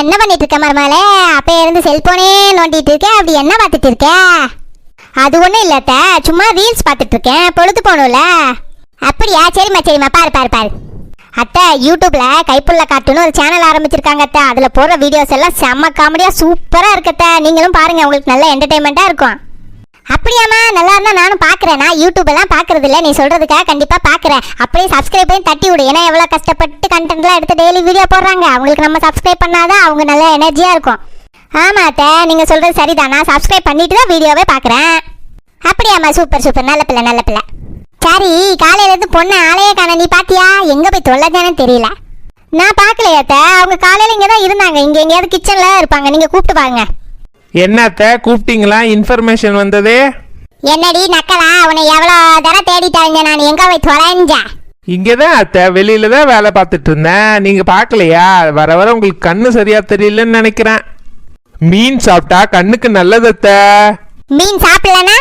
என்ன பண்ணிட்டு இருக்க மருமகளே? அப்ப இருந்து செல்போனே நோண்டிட்டு இருக்கேன் அப்படி என்ன பார்த்துட்டு இருக்க அது ஒண்ணும் இல்லத்த சும்மா ரீல்ஸ் பார்த்துட்டு இருக்கேன் பொழுது போகணும்ல. அப்படியா? சரிம்மா சரிம்மா. பாரு பாரு பாரு. அத்தை யூடியூப்ல கைப்புள்ள காட்டுன்னு ஒரு சேனல் ஆரம்பிச்சிருக்காங்க அத்தை. அதுல போடுற வீடியோஸ் எல்லாம் செம்ம காமெடியா சூப்பரா இருக்கத்த நீங்களும் பாருங்க உங்களுக்கு நல்ல என்டர்டைன்மெண்ட்டா இருக்கும். அப்படியாம்மா நல்லா இருந்தால் நானும் பார்க்குறேன் நான் யூடியூப் எல்லாம் பாக்குறது நீ சொல்கிறதுக்காக கண்டிப்பாக பார்க்குறேன் அப்படியே சப்ஸ்கிரைப் பண்ணி தட்டி விடு. ஏன்னா எவ்வளோ கஷ்டப்பட்டு கண்டென்ட்லாம் எடுத்து டெய்லி வீடியோ போடுறாங்க. அவங்களுக்கு நம்ம சப்ஸ்கிரைப் பண்ணாதான் அவங்க நல்லா எனர்ஜியாக இருக்கும். ஆமாம் அத்தை. சொல்கிறது சொல்றது சரிதான். நான் சப்ஸ்கிரைப் பண்ணிட்டு தான் வீடியோவே பார்க்குறேன் அப்படியாம்மா சூப்பர் சூப்பர் நல்ல பிள்ளை நல்ல பிள்ளை. சரி காலையிலேருந்து பொண்ணு ஆளையே காண நீ பாத்தியா? எங்கே போய் தொலைஞ்சானே தெரியல. நான் பார்க்கலையாத்த அவங்க காலையில் இங்கே தான் இருந்தாங்க. இங்கே எங்கேயாவது கிச்சனில் இருப்பாங்க. நீங்கள் கூப்பிட்டு பாருங்க என்னத்த கூப்பிட்டீங்களா? இன்ஃபர்மேஷன் வந்ததே? என்னடி நக்கலா? உன்னை எவ்வளோ தரம் தேடிட்டாங்க நான். எங்க போய் தொலைஞ்சேன் இங்கே தான் அத்தை. வெளியில தான் வேலை பார்த்துட்டு இருந்தேன். நீங்கள் பார்க்கலையா? வர வர உங்களுக்கு கண்ணு சரியா தெரியலன்னு நினைக்கிறேன். மீன் சாப்பிட்டா கண்ணுக்கு நல்லது அத்தை. மீன் சாப்பிடலனா?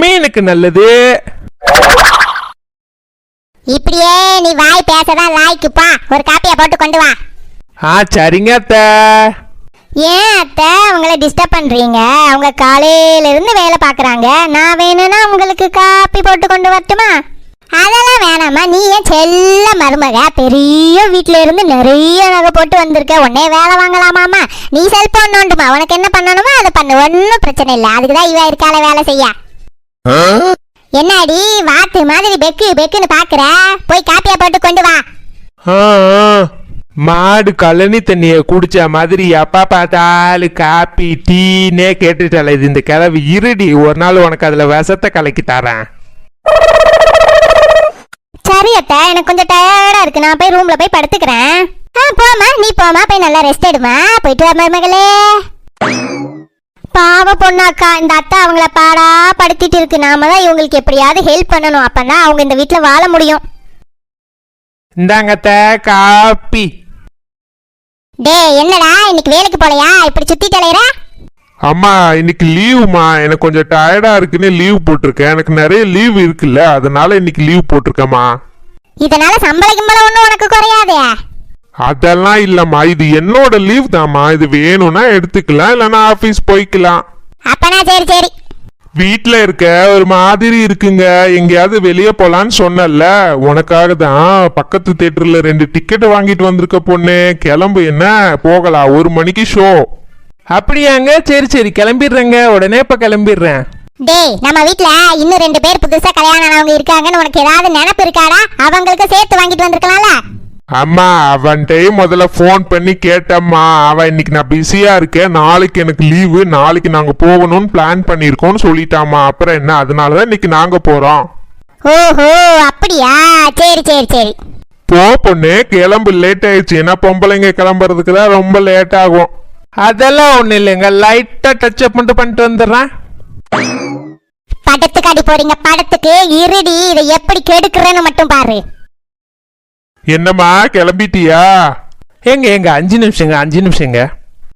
மீனுக்கு நல்லது. இப்படியே நீ வாய் பேசதான் லாய்க்குப்பா. ஒரு காப்பியை போட்டு கொண்டு வா. ஆ சரிங்க அத்தை. ஏன் அத்தை? அவங்கள டிஸ்டர்ப் பண்றீங்க. அவங்க காலையில இருந்து வேலை பார்க்கறாங்க. நான் வேணும்னா உங்களுக்கு காப்பி போட்டு கொண்டு வரட்டுமா? அதெல்லாம் வேணாம்மா. நீ ஏன் செல்ல மருமக? பெரிய வீட்ல இருந்து நிறைய நகை போட்டு வந்திருக்க. உடனே வேலை வாங்கலாமாமா நீ செல்போன் நோண்டுமா? உனக்கு என்ன பண்ணணுமோ அதை பண்ணு. ஒன்றும் பிரச்சனை இல்லை. அதுக்கு தான் இவ இருக்கால வேலை செய்ய. என்னடி? வாத்து மாதிரி பெக்கு பெக்குன்னு பாக்குற. போய் காப்பியா போட்டு கொண்டு வா. மாடு கழனி தண்ணிய குடிச்ச மாதிரி எப்ப பார்த்தாலும் காப்பி டீனே கேட்டுட்டால இது இந்த கிளவி இருடி ஒரு நாள் உனக்கு அதுல விஷத்தை கலக்கி தரேன். சரி அத்தை எனக்கு கொஞ்சம் டயர்டா இருக்கு. நான் போய் ரூம்ல போய் படுத்துக்கிறேன். ஆ போமா நீ போமா போய் நல்லா ரெஸ்ட் எடுமா போயிட்டு வா மருமகளே பாவ பொண்ணாக்கா. இந்த அத்தை அவங்கள பாடா படுத்திட்டு இருக்கு. நாம தான் இவங்களுக்கு எப்படியாவது ஹெல்ப் பண்ணணும். அப்பதான் அவங்க இந்த வீட்ல வாழ முடியும். இந்தாங்க அத்தை காப்பி. டேய் என்னடா? இன்னைக்கு வேலைக்கு போலையா? இப்படி சுத்தி தலையற அம்மா இன்னைக்கு லீவுமா எனக்கு கொஞ்சம் டயர்டா இருக்குன்னு லீவ் போட்டிருக்கேன். எனக்கு நிறைய லீவ் இருக்குல்ல அதனால இன்னைக்கு லீவ் போட்டிருக்கேம்மா. இதனால சம்பள கிம்பளம் ஒன்றும் உனக்கு குறையாதே? அதெல்லாம் இல்லம்மா. இது என்னோட லீவ் தாம்மா. இது வேணும்னா எடுத்துக்கலாம் இல்லைன்னா ஆஃபீஸ் போய்க்கலாம். அப்பனா சரி சரி. வீட்டில் இருக்க ஒரு மாதிரி இருக்குங்க. எங்கேயாவது வெளியே போலான்னு சொன்னல உனக்காக தான் பக்கத்து தேட்டரில் ரெண்டு டிக்கெட் வாங்கிட்டு வந்திருக்க பொண்ணு. கிளம்பு என்ன? போகலாம். ஒரு மணிக்கு ஷோ அப்படியாங்க? சரி சரி. கிளம்பிடுறேங்க. உடனே இப்போ கிளம்பிடுறேன். டேய் நம்ம வீட்ல இன்னும் ரெண்டு பேர் புதுசா கல்யாணம் ஆனவங்க இருக்காங்கன்னு உனக்கு ஏதாவது நினைப்பு இருக்காடா? அவங்களுக்கு சேர்த்து வாங்கிட்டு வந்திருக்கலாம்ல. அம்மா அவன்கிட்டயே முதல்ல ஃபோன் பண்ணி கேட்டம்மா. அவன் இன்னைக்கு நான் பிஸியா இருக்கேன். நாளைக்கு எனக்கு லீவு நாளைக்கு நாங்க போகணும்னு பிளான் பண்ணியிருக்கோம்னு சொல்லிட்டாம்மா. அப்புறம் என்ன? அதனால தான் இன்னைக்கு நாங்க போறோம். ஓஹோ அப்படியா? சரி சரி சரி. போ பொண்ணு கிளம்பு. லேட் ஆயிடுச்சு. ஏன்னா பொம்பளைங்க கிளம்புறதுக்கு தான் ரொம்ப லேட் ஆகும். அதெல்லாம் ஒண்ணும் இல்லைங்க. லைட்டா டச் அப் மட்டும் பண்ணிட்டு வந்துடுறேன். படத்துக்கு அடி போறீங்க. படத்துக்கு இருடி. இதை எப்படி கெடுக்கிறேன்னு மட்டும் பாரு. என்னம்மா கிளம்பிட்டியா? எங்க எங்க அஞ்சு நிமிஷங்க அஞ்சு நிமிஷங்க.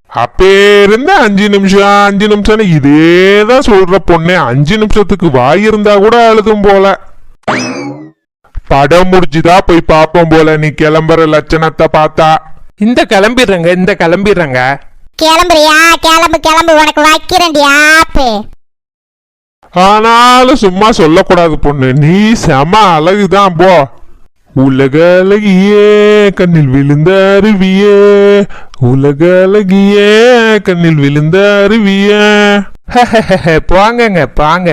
அப்பே இருந்த அஞ்சு நிமிஷம் அஞ்சு நிமிஷம்னு இதே தான் சொல்ற பொண்ணு அஞ்சு நிமிஷத்துக்கு வாய் இருந்தா கூட அழுதும் போல. படம் முடிச்சுதா போய் பாப்போம் போல நீ கிளம்புற லட்சணத்தை பார்த்தா. இந்த கிளம்பிடுறேங்க இந்த கிளம்பிடுறேங்க. கிளம்புறியா? கிளம்பு கிளம்பு உனக்கு வைக்கிறேன்டி ஆப்பு. ஆனாலும் சும்மா சொல்லக்கூடாது பொண்ணு நீ செம அழகுதான் போ. உலக அழகியே கண்ணில் விழுந்த அருவியே. உலக அழகியே கண்ணில் விழுந்த அருவியே. போங்கங்க போங்க.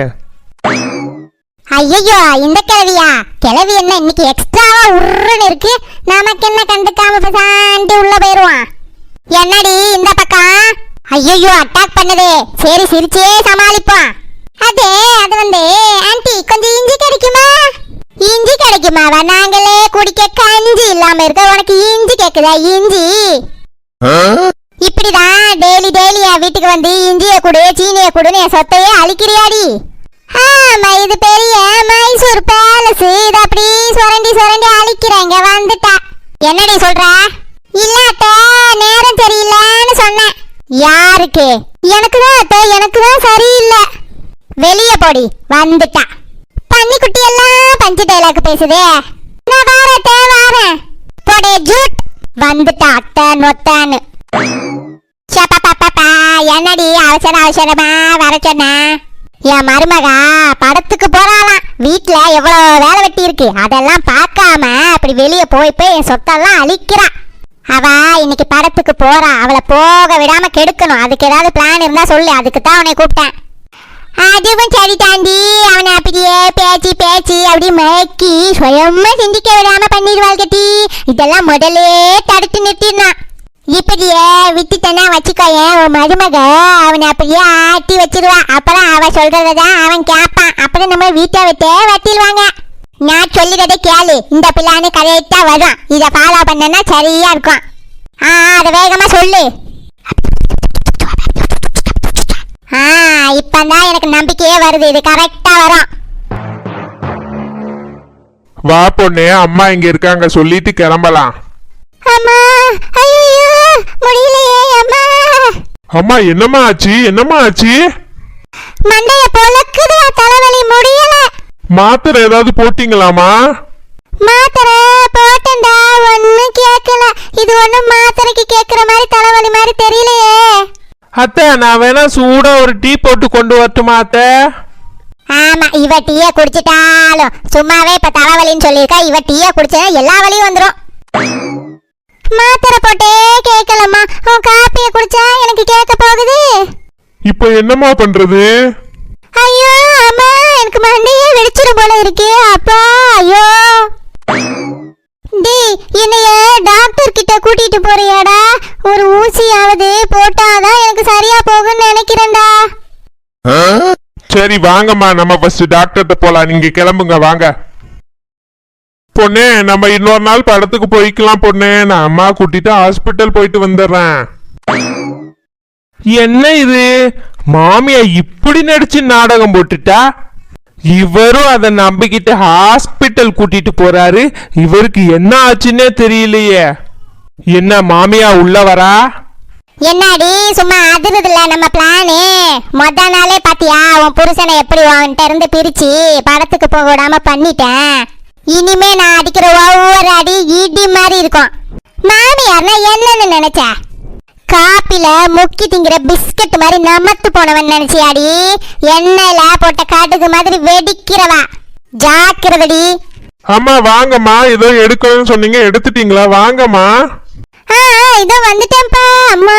ஐயோ இந்த கிழவியா? கிழவி என்ன இன்னைக்கு எக்ஸ்ட்ராவா உருன்னு இருக்கு? நமக்கு என்ன கண்டுக்காம பசாண்டி உள்ள போயிருவான்? என்னடி இந்த பக்கம்? ஐயோ அட்டாக் பண்ணுதே. சரி சிரிச்சே சமாளிப்போம் அதே அது வந்து ஆன்ட்டி கொஞ்சம் இஞ்சி கிடைக்குமா? இஞ்சி கிடைக்குமாவா நாங்களே குடிக்க கஞ்சி இல்லாம இருக்க. உனக்கு இஞ்சி கேக்குதா இஞ்சி? இப்படிதான் டெய்லி டெய்லி என் வீட்டுக்கு வந்து இஞ்சிய குடு சீனிய குடுன்னு என் சொத்தையே அழிக்கிறியாடி. ஆமா இது பெரிய மைசூர் பேலஸ். இது அப்படி சுரண்டி சுரண்டி அழிக்கிறாங்க வந்துட்டா. என்னடி சொல்ற? இல்ல அத்தை நேரம் சரியில்லைன்னு சொன்னேன் யாருக்கு? எனக்கு தான் அத்தை எனக்கு தான் சரியில்லை. வெளிய போடி வந்துட்டா. பன்னிக்குட்டி எல்லாம் பஞ்சு டைலாக் பேசுதே. நான் வாரத்தே வாரேன் போடே ஜூட். வந்துட்டா அத்தை நொத்தான்னு என்னடி அவசர அவசரமா வர சொன்ன? என் மருமகா படத்துக்கு போறாளாம். வீட்டுல எவ்வளவு வேலை வெட்டி இருக்கு. அதெல்லாம் பார்க்காம அப்படி வெளியே போய் போய் என் சொத்தெல்லாம் அழிக்கிறா. அவ இன்னைக்கு படத்துக்கு போறா. அவளை போக விடாம கெடுக்கணும். அதுக்கு ஏதாவது பிளான் இருந்தா சொல்லு. அதுக்கு தான் உன்னை கூப்பிட்டேன். அதுவும் சரி தாண்டி அவனை அப்படியே பேச்சு பேச்சு அப்படி மயக்கி சுயமா சிந்திக்க விடாம பண்ணிடுவாள் கட்டி. இதெல்லாம் முதலே தடுத்து நிறுத்திடலாம். இப்படியே விட்டுட்டனா வச்சுக்கோயேன் உன் மருமக அவனை அப்படியே ஆட்டி வச்சிருவா. அப்புறம் அவ சொல்றதான் அவன் கேட்பான் அப்புறம் நம்ம வீட்டை விட்டே வட்டிடுவாங்க. நான் சொல்லுறதை கேளு. இந்த பிள்ளானு கரெக்டா வரும் இதை ஃபாலோ பண்ணனா சரியா இருக்கும். ஆ அதை வேகமா சொல்லு. இப்பதான் எனக்கு நம்பிக்கையே வருது. இது கரெக்டா வரும் வா பொண்ணு அம்மா இங்க இருக்காங்க. சொல்லிட்டு கிளம்பலாம். அம்மா ஐயோ முடியலையே அம்மா. அம்மா என்னம்மா ஆச்சு? என்னம்மா ஆச்சு? மண்டைய பொழக்குது தலைவலி முடியல. மாத்திரை ஏதாவது போட்டீங்களாமா மாத்திரை போட்டேன்டா ஒன்னும் கேட்கல. இது ஒண்ணும் மாத்திரைக்கு கேக்குற மாதிரி தலைவலி மாதிரி தெரியலையே. அத்தை நான் வேணா சூடா ஒரு டீ போட்டு கொண்டு வரட்டுமா அத்தை? ஆமா இவ டீய குடிச்சிட்டாலும். சும்மாவே இப்ப தலைவலின்னு சொல்லியிருக்கா இவ டீய குடிச்சா எல்லா வலியும் வந்துரும். மாத்திரை போட்டே கேட்கலம்மா. உன் காப்பிய குடிச்சா எனக்கு கேட்க போகுது. இப்போ என்னம்மா பண்றது? ஐயோ அம்மா எனக்கு மண்டையே வெடிச்சிடும் போல இருக்கு. அப்பா ஐயோ. டேய் என்னைய டாக்டர் கிட்ட கூட்டிட்டு போறியாடா? ஒரு ஊசியாவது போட்டாதான் எனக்கு சரியா போகும்னு நினைக்கிறேன்டா. சரி வாங்கம்மா. நம்ம ஃபர்ஸ்ட் டாக்டர்கிட்ட போலாம். நீங்க கிளம்புங்க வாங்க. பொண்ணே நம்ம இன்னொரு நாள் படத்துக்கு போய்க்கலாம் பொண்ணே. நான் அம்மா கூட்டிட்டு ஹாஸ்பிட்டல் போயிட்டு வந்துடுறேன். என்ன இது? மாமியா இப்படி நடிச்சு நாடகம் போட்டுட்டா? இவரும் அதை நம்பிக்கிட்டு ஹாஸ்பிட்டல் கூட்டிட்டு போறாரு. இவருக்கு என்ன ஆச்சுன்னே தெரியலையே. என்ன மாமியா உள்ள வரா? என்னடி சும்மா அதிருதுல நம்ம பிளானு மொத நாளே பாத்தியா உன் புருஷனை எப்படி உன்கிட்ட இருந்து பிரிச்சு படத்துக்கு போக விடாம பண்ணிட்டேன்? இனிமே நான் அடிக்கிற ஒவ்வொரு அடி இடி மாதிரி இருக்கும். மாமியார்னா என்னன்னு நினைச்சேன் காப்பில முக்கி திங்கிற பிஸ்கட் மாதிரி நமத்து போனவன் நினைச்சியாடி. எண்ணெயில போட்ட கடுகு மாதிரி வெடிக்கிறவா. ஜாக்கிரதடி. அம்மா வாங்கம்மா. ஏதோ எடுக்கணும்னு சொன்னீங்க எடுத்துட்டீங்களா? வாங்கம்மா. இதோ வந்துட்டேன்ப்பா அம்மா.